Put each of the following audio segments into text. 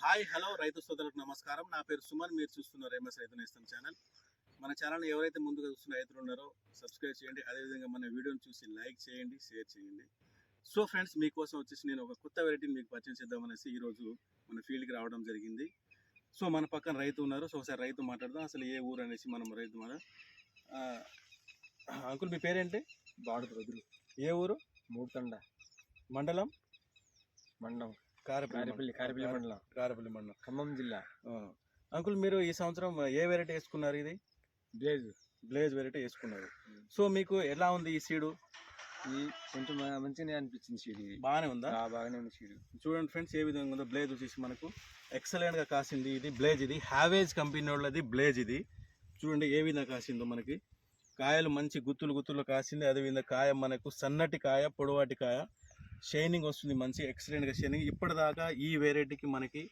Hi hello రైతు సోదరులకు నమస్కారం. నా పేరు సుమన్ మీరు చూస్తున్నారు ఎంఎస్ రైతు నేస్తం ఛానల్. మన ఛానల్ని ఎవరైతే ముందుగా చూస్తున్న రైతులు ఉన్నారో సబ్స్క్రైబ్ చేయండి. అదేవిధంగా మన వీడియోని చూసి లైక్ చేయండి షేర్ చేయండి. సో ఫ్రెండ్స్ మీకోసం వచ్చేసి నేను ఒక కొత్త వెరైటీని మీకు పరిచయం చేద్దామనేసి ఈరోజు మన ఫీల్డ్కి రావడం జరిగింది. సో మన పక్కన రైతు ఉన్నారు. సో ఒకసారి రైతు మాట్లాడదాం. అసలు ఏ ఊరు అనేసి మనం రైతు మన అంకుల్ మీ పేరేంటి? బాడు రుద్రు ఏ ఊరు? మూడుతండ. మండలం? మండలం. కారపల్లి కారిపల్లి మండలం. కారపల్లి మండలం. ఖమ్మం జిల్లా. అంకుల్ మీరు ఈ సంవత్సరం ఏ వెరైటీ వేసుకున్నారు ఇది? బ్లేజ్. బ్లేజ్ వెరైటీ వేసుకున్నారు. సో మీకు ఎలా ఉంది ఈ సీడు? ఈ కొంచెం మ- మంచిగానే అనిపించింది సీడ్ ఇది. బాగానే ఉందా? ఆ, బాగానే ఉంది సీడ్. చూడండి ఫ్రెండ్స్ ఏ విధంగా ఉందో బ్లేజ్ వచ్చేసి మనకు ఎక్సలెంట్గా కాసింది ఇది బ్లేజ్ ఇది. హ్యావేజ్ కంపెనీ వాళ్ళది బ్లేజ్ ఇది. చూడండి ఏ విధంగా కాసిందో మనకి. కాయలు మంచి గుత్తులు గుత్తులు కాసింది. అదేవిధంగా కాయ మనకు సన్నటి కాయ పొడవాటి కాయ. షైనింగ్ వస్తుంది మంచి ఎక్సలెంట్గా షైనింగ్. ఇప్పటిదాకా ఈ వెరైటీకి మనకి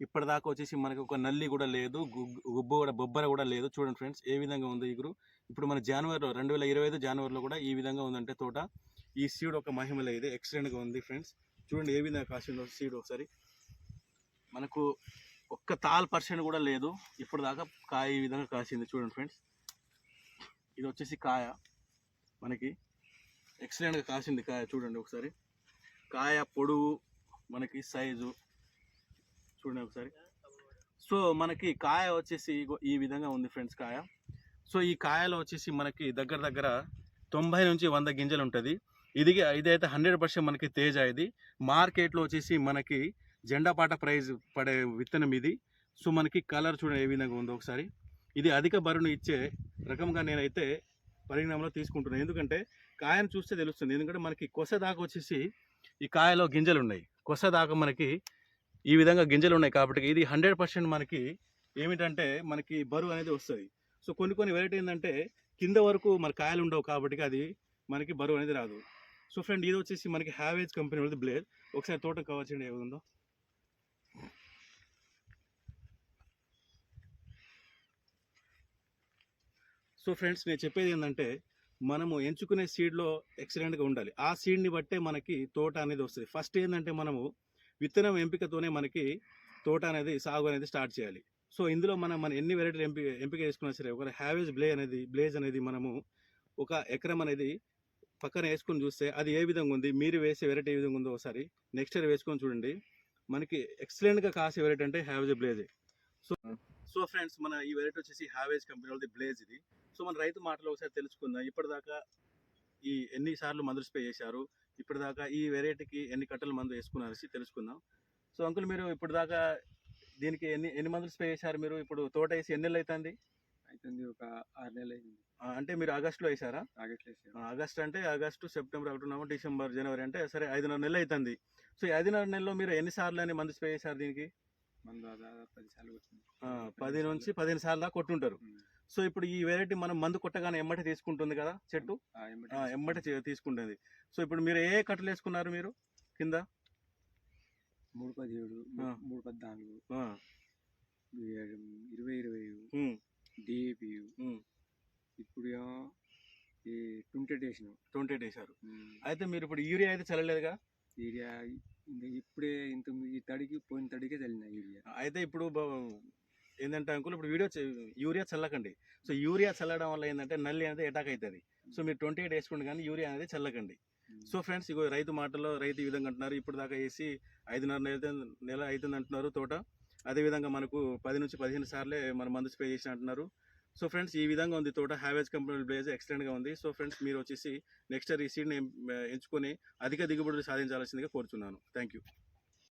ఇప్పటిదాకా వచ్చేసి మనకి ఒక నల్లి కూడా లేదు గు- గుబ్బు కూడా బొబ్బర కూడా లేదు. చూడండి ఫ్రెండ్స్ ఏ విధంగా ఉంది ఇగురు ఇప్పుడు మన జనవరిలో రెండు వేల ఇరవై ఐదు జనవరిలో కూడా ఈ విధంగా ఉందంటే తోట. ఈ సీడ్ ఒక మహిమలే ఇది ఎక్సలెంట్గా ఉంది ఫ్రెండ్స్ చూడండి ఏ విధంగా కాసిందో సీడ్ ఒకసారి. మనకు ఒక్క తాల్ పర్సెంట్ కూడా లేదు ఇప్పుడు దాకా కాయ ఈ విధంగా కాసింది. చూడండి ఫ్రెండ్స్ ఇది వచ్చేసి కాయ మనకి ఎక్సలెంట్గా కాసింది కాయ. చూడండి ఒకసారి. కాయ పొడవు మనకి సైజు. చూడండి ఒకసారి. సో మనకి కాయ వచ్చేసి ఈ విధంగా ఉంది ఫ్రెండ్స్ కాయ. సో ఈ కాయలో వచ్చేసి మనకి దగ్గర దగ్గర తొంభై నుంచి వంద గింజలు ఉంటుంది. ఇది ఇదైతే హండ్రెడ్ పర్సెంట్ మనకి తేజ ఇది. మార్కెట్లో వచ్చేసి మనకి జెండాపాట ప్రైజ్ పడే విత్తనం ఇది. సో మనకి కలర్ చూడండి ఏ విధంగా ఉందో ఒకసారి. ఇది అధిక బరువును ఇచ్చే రకంగా నేనైతే పరిణామంలో తీసుకుంటున్నాను ఎందుకంటే కాయను చూస్తే తెలుస్తుంది. ఎందుకంటే మనకి కొస దాకా వచ్చేసి ఈ కాయలో గింజలు ఉన్నాయి కొస దాకా మనకి ఈ విధంగా గింజలు ఉన్నాయి కాబట్టి ఇది హండ్రెడ్ పర్సెంట్ మనకి ఏమిటంటే మనకి బరువు అనేది వస్తుంది. సో కొన్ని కొన్ని వెరైటీ ఏంటంటే కింద వరకు మన కాయలు ఉండవు కాబట్టి అది మనకి బరువు అనేది రాదు. సో ఫ్రెండ్ ఇది వచ్చేసి మనకి హ్యావేజ్ కంపెనీ వాళ్ళది బ్లేడ్. ఒకసారి తోట కవర్ చేయండి ఏ ఉందో. సో ఫ్రెండ్స్ నేను చెప్పేది ఏంటంటే మనము ఎంచుకునే సీడ్లో ఎక్సలెంట్గా ఉండాలి. ఆ సీడ్ని బట్టే మనకి తోట అనేది వస్తుంది. ఫస్ట్ ఏంటంటే మనము విత్తనం ఎంపికతోనే మనకి తోట అనేది సాగు అనేది స్టార్ట్ చేయాలి. సో ఇందులో మనం మన ఎన్ని వెరైటీలు ఎంపిక ఎంపిక చేసుకున్నా సరే ఒక హ్యావేజ్ బ్లే అనేది బ్లేజ్ అనేది మనము ఒక ఎకరం అనేది పక్కన వేసుకొని చూస్తే అది ఏ విధంగా ఉంది? మీరు వేసే వెరైటీ ఏ విధంగా ఉందో ఒకసారి నెక్స్ట్ ఇయర్ వేసుకొని చూడండి. మనకి ఎక్సలెంట్గా కాసే వెరైటీ అంటే హ్యావేజ్ బ్లేజే సో సో ఫ్రెండ్స్ మన ఈ వెరైటీ వచ్చేసి హ్యావేజ్ కంపెనీ వాళ్ళది బ్లేజ్ ఇది. సో మన రైతు మాటలో ఒకసారి తెలుసుకుందాం. ఇప్పటిదాకా ఈ ఎన్ని సార్లు మందులు స్ప్రే చేశారు? ఇప్పటిదాకా ఈ వెరైటీకి ఎన్ని కట్టలు మందు వేసుకున్నారు అనేసి తెలుసుకుందాం. సో అంకుల్ మీరు ఇప్పటిదాకా దీనికి ఎన్ని ఎన్ని మందులు స్ప్రే చేశారు మీరు? ఇప్పుడు తోట వేసి ఎన్ని నెలలు అవుతుంది అవుతుంది ఒక ఆరు నెలలు అయింది. అంటే మీరు ఆగస్టులో వేసారా ఆగస్ట్ ఆగస్ట్ అంటే August September October December January అంటే సరే ఐదున్నర నెలలు అవుతుంది సో ఈ ఐదున్నర నెలలో మీరు ఎన్ని సార్లు అని మందు స్ప్రే చేశారు దీనికి? పది నుంచి పదిహేను సార్లు దాకా కొట్టుంటారు. సో ఇప్పుడు ఈ వెరైటీ మనం మందు కొట్టగానే ఎమ్మటి తీసుకుంటుంది కదా చెట్టు? ఎమ్మటే తీసుకుంటుంది. సో ఇప్పుడు మీరు ఏ కట్టలు వేసుకున్నారు మీరు కింద? మూడు పదిహేడు. మూడు పద్నాలుగు ఇరవై ఇరవై డిఏపి ఇప్పుడు ఈ ట్వంటీ వేసినాం. ట్వంటీ వేశారు. అయితే మీరు ఇప్పుడు యూరియా అయితే చల్లలేదుగా? ఇంకా ఇప్పుడే ఇంత ఈ తడికి పోయిన తడికే చల్లిన ఏరియా అయితే ఇప్పుడు ఏంటంటే అంకుల్ ఇప్పుడు వీడియో యూరియా చల్లకండి. సో యూరియా చల్లడం వల్ల ఏంటంటే నల్లి అనేది అటాక్ అవుతుంది సో మీరు ట్వంటీ ఎయిట్ వేసుకోండి కానీ యూరియా అనేది చల్లకండి. సో ఫ్రెండ్స్ ఇగో రైతు మాటల్లో రైతు ఈ విధంగా అంటున్నారు. ఇప్పుడు దాకా వేసి ఐదున్నర నెల నెల అవుతుంది అంటున్నారు తోట అదేవిధంగా మనకు పది నుంచి పదిహేను సార్లే మన మందు స్ప్రే చేసిన అంటున్నారు సో ఫ్రెండ్స్ ఈ విధంగా ఉంది. తోట హ్యావేజ్ కంపెనీ బ్లేజ్ ఎక్సలెంట్గా ఉంది. సో ఫ్రెండ్స్ మీరు వచ్చేసి నెక్స్ట్ ఇయర్ ఈ సీడ్ని ఎంచుకొని అధిక దిగుబడులు సాధించాల్సిందిగా కోరుతున్నాను థ్యాంక్ యూ